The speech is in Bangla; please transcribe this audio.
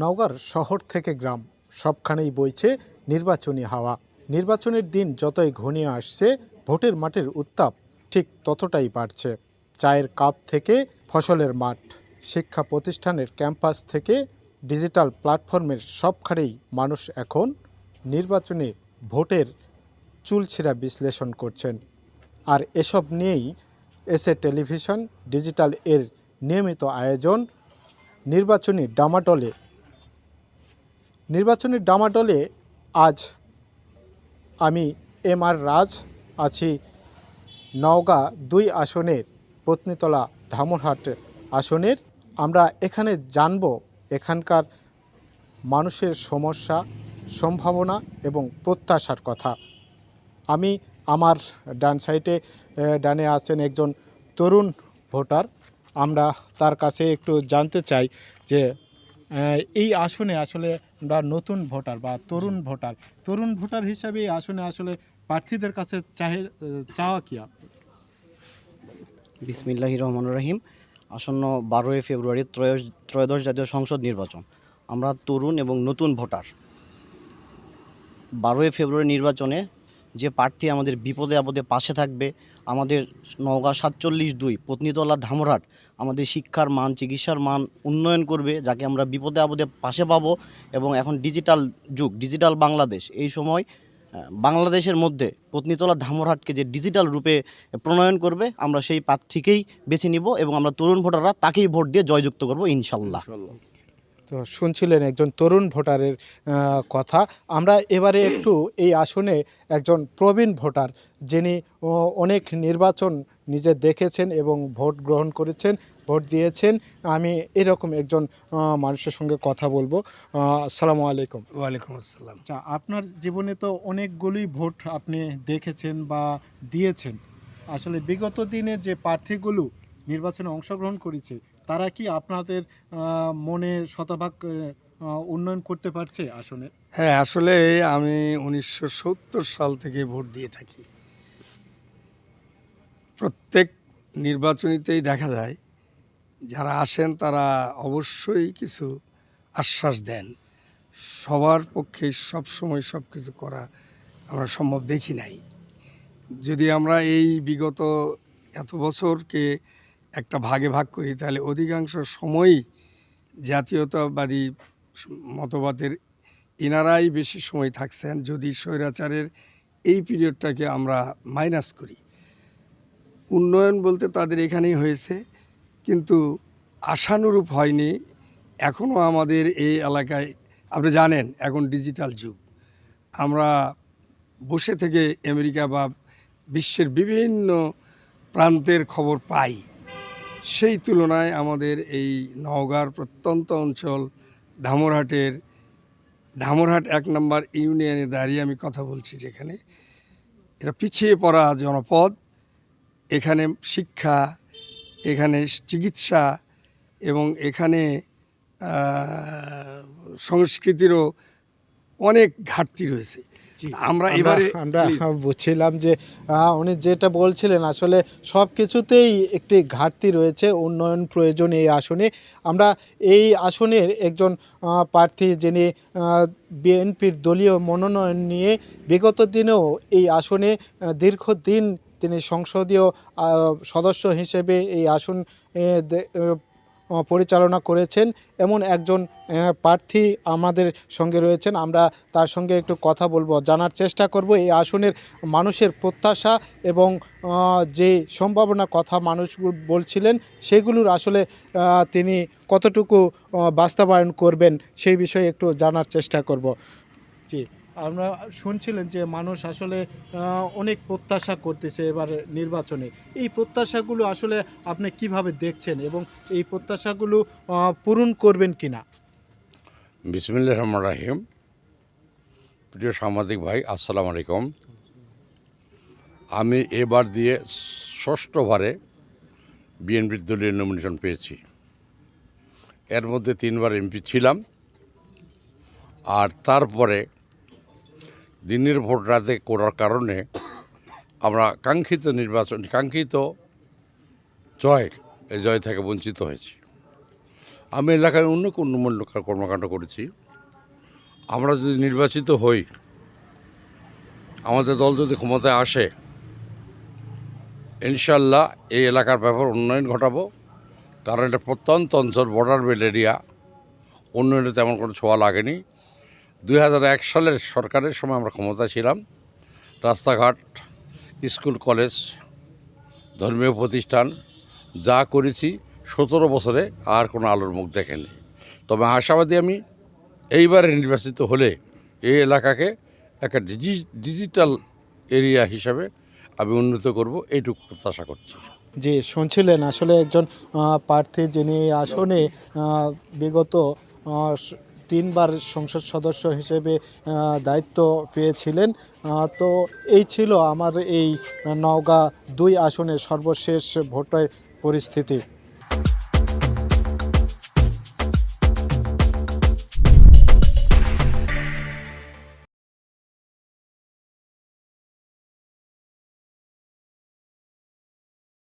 নওগাঁর শহর থেকে গ্রাম। সবখানেই বইছে নির্বাচনী হাওয়া। নির্বাচনের দিন যতই ঘনিয়ে আসছে, ভোটের মাঠের উত্তাপ ঠিক ততটাই বাড়ছে। চায়ের কাপ থেকে ফসলের মাঠ, শিক্ষা প্রতিষ্ঠানের ক্যাম্পাস থেকে ডিজিটাল প্ল্যাটফর্মের সবখানেই মানুষ এখন নির্বাচনে ভোটের চুলছেরা বিশ্লেষণ করছেন। আর এসব নিয়েই এসে টেলিভিশন, ডিজিটাল এর নিয়মিত আয়োজন, নির্বাচনী ডামাডলে নির্বাচনী ডামাডলে আজ আমি এম আর রাজ আছি। নওগাঁ দুই আসনের পত্নীতলা ধামরহাট আসনের। আমরা এখানে জানব এখানকার মানুষের সমস্যা, সম্ভাবনা এবং প্রত্যাশার কথা। আমি আমার ডান সাইডে ডানে আছেন একজন তরুণ ভোটার। আমরা তার কাছে একটু জানতে চাই যে এই আসনে আসলে আমরা নতুন ভোটার বা তরুণ ভোটার তরুণ ভোটার হিসাবে এই আসনে আসলে প্রার্থীদের কাছে চাহে চাওয়া কি আপনার? বিসমিল্লাহির রহমান রহিম। আসন্ন বারোই ফেব্রুয়ারি ত্রয়োদশ ত্রয়োদশ জাতীয় সংসদ নির্বাচন। আমরা তরুণ এবং নতুন ভোটার। বারোই ফেব্রুয়ারি নির্বাচনে যে প্রার্থী আমাদের বিপদে আপদে পাশে থাকবে আমাদের নওগাঁ সাতচল্লিশ দুই পত্নীতলা ধামরাট আমাদের শিক্ষার মান, চিকিৎসার মান উন্নয়ন করবে, যাকে আমরা বিপদে আপদে পাশে পাবো এবং এখন ডিজিটাল যুগ ডিজিটাল বাংলাদেশ। এই সময় বাংলাদেশের মধ্যে পত্নীতলা ধামরহাটকে যে ডিজিটাল রূপে প্রণয়ন করবে, আমরা সেই প্রার্থীকেই বেছে নিব এবং আমরা তরুণ ভোটাররা তাকেই ভোট দিয়ে জয়যুক্ত করব ইনশাল্লাহ। তো শুনছিলেন একজন তরুণ ভোটারের কথা। আমরা এবারে একটু এই আসনে একজন প্রবীণ ভোটার যিনি অনেক নির্বাচন নিজে দেখেছেন এবং ভোট গ্রহণ করেছেন ভোট দিয়েছেন। আমি এরকম একজন মানুষের সঙ্গে কথা বলব। আসসালামু আলাইকুম। ওয়ালাইকুম আসসালাম। আচ্ছা আপনার জীবনে তো অনেকগুলোই ভোট আপনি দেখেছেন বা দিয়েছেন। আসলে বিগত দিনে যে প্রার্থীগুলো নির্বাচনে অংশগ্রহণ করেছে, তারা কি আপনাদের মনে শতভাগ উন্নয়ন করতে পারছে আসলে হ্যাঁ আসলে আমি উনিশশো সত্তর সাল থেকে ভোট দিয়ে থাকি। প্রত্যেক নির্বাচনীতেই দেখা যায়, যারা আসেন তারা অবশ্যই কিছু আশ্বাস দেন। সবার পক্ষে সব সময় সব কিছু করা আমরা সম্ভব দেখি নাই। যদি আমরা এই বিগত এত বছরকে একটা ভাগে ভাগ করি, তাহলে অধিকাংশ সময়ই জাতীয়তাবাদী মতবাদের এনারাই বেশি সময় থাকছেন। যদি স্বৈরাচারের এই পিরিয়ডটাকে আমরা মাইনাস করি। উন্নয়ন বলতে তাদের এখানেই হয়েছে, কিন্তু আশানুরূপ হয়নি। এখনও আমাদের এই এলাকায়, আপনি জানেন, এখন ডিজিটাল যুগ। আমরা বসে থেকে আমেরিকা বা বিশ্বের বিভিন্ন প্রান্তের খবর পাই। সেই তুলনায় আমাদের এই নওগাঁর প্রত্যন্ত অঞ্চল, ধামরহাটের, ধামরহাট এক নম্বর ইউনিয়নে দাঁড়িয়ে আমি কথা বলছি যেখানে এটা পিছিয়ে পড়া জনপদ, এখানে শিক্ষা, এখানে চিকিৎসা এবং এখানে সংস্কৃতিরও অনেক ঘাটতি রয়েছে। আমরা এবারে আমরা বুঝছিলাম যে উনি যেটা বলছিলেন আসলে সব কিছুতেই একটি ঘাটতি রয়েছে উন্নয়ন প্রয়োজন এই আসনে। আমরা এই আসনের একজন প্রার্থী যিনি বিএনপির দলীয় মনোনয়ন নিয়ে বিগত দিনেও এই আসনে দীর্ঘদিন তিনি সংসদীয় সদস্য হিসেবে এই আসন পরিচালনা করেছেন। এমন একজন প্রার্থী আমাদের সঙ্গে রয়েছেন। আমরা তার সঙ্গে একটু কথা বলব, জানার চেষ্টা করব। এই আসনের মানুষের প্রত্যাশা এবং যে সম্ভাবনা কথা মানুষ বলছিলেন, সেগুলোর আসলে তিনি কতটুকু বাস্তবায়ন করবেন, সেই বিষয়ে একটু জানার চেষ্টা করব। জি। আমরা শুনছিলেন যে মানুষ আসলে অনেক প্রত্যাশা করতেছে এবার নির্বাচনে। এই প্রত্যাশাগুলো আসলে আপনি কীভাবে দেখছেন এবং এই প্রত্যাশাগুলো পূরণ করবেন কি না বিসমিল্লাহ রহমান রাহিম। প্রিয় সাংবাদিক ভাই, আসসালামু আলাইকুম। আমি এবার দিয়ে ষষ্ঠবারে বিএনপির দলীয় নমিনেশন পেয়েছি। এর মধ্যে তিনবার এমপি ছিলাম। আর তারপরে দিনের ভোট রাতে করার কারণে আমরা কাঙ্ক্ষিত নির্বাচন, কাঙ্ক্ষিত জয়, এই জয় থেকে বঞ্চিত হয়েছি। আমি এলাকায় অন্য উন্নয়ন কর্মকাণ্ড করেছি। আমরা যদি নির্বাচিত হই, আমাদের দল যদি ক্ষমতায় আসে, ইনশাল্লাহ এই এলাকার ব্যাপার উন্নয়ন ঘটাবো। কারণ এটা প্রত্যন্ত অঞ্চল বর্ডার বেল এরিয়া উন্নয়নে তেমন কোনো ছোঁয়া লাগেনি। দুই হাজার এক সালের সরকারের সময় আমরা ক্ষমতা ছিলাম। রাস্তাঘাট, স্কুল, কলেজ, ধর্মীয় প্রতিষ্ঠান যা করেছি সতেরো বছরে আর কোনো আলোর মুখ দেখেনি। তবে আশাবাদী আমি এইবারে নির্বাচিত হলে এই এলাকাকে একটা ডিজি, ডিজিটাল এরিয়া হিসাবে আমি উন্নত করব এইটুকু প্রত্যাশা করছি। জি, শুনছিলেন আসলে একজন প্রার্থী যিনি আসনে বিগত তিনবার সংসদ সদস্য হিসেবে দায়িত্ব পেয়েছিলেন। তো এই ছিল আমার এই নওগাঁ দুই আসনের সর্বশেষ ভোটের পরিস্থিতি।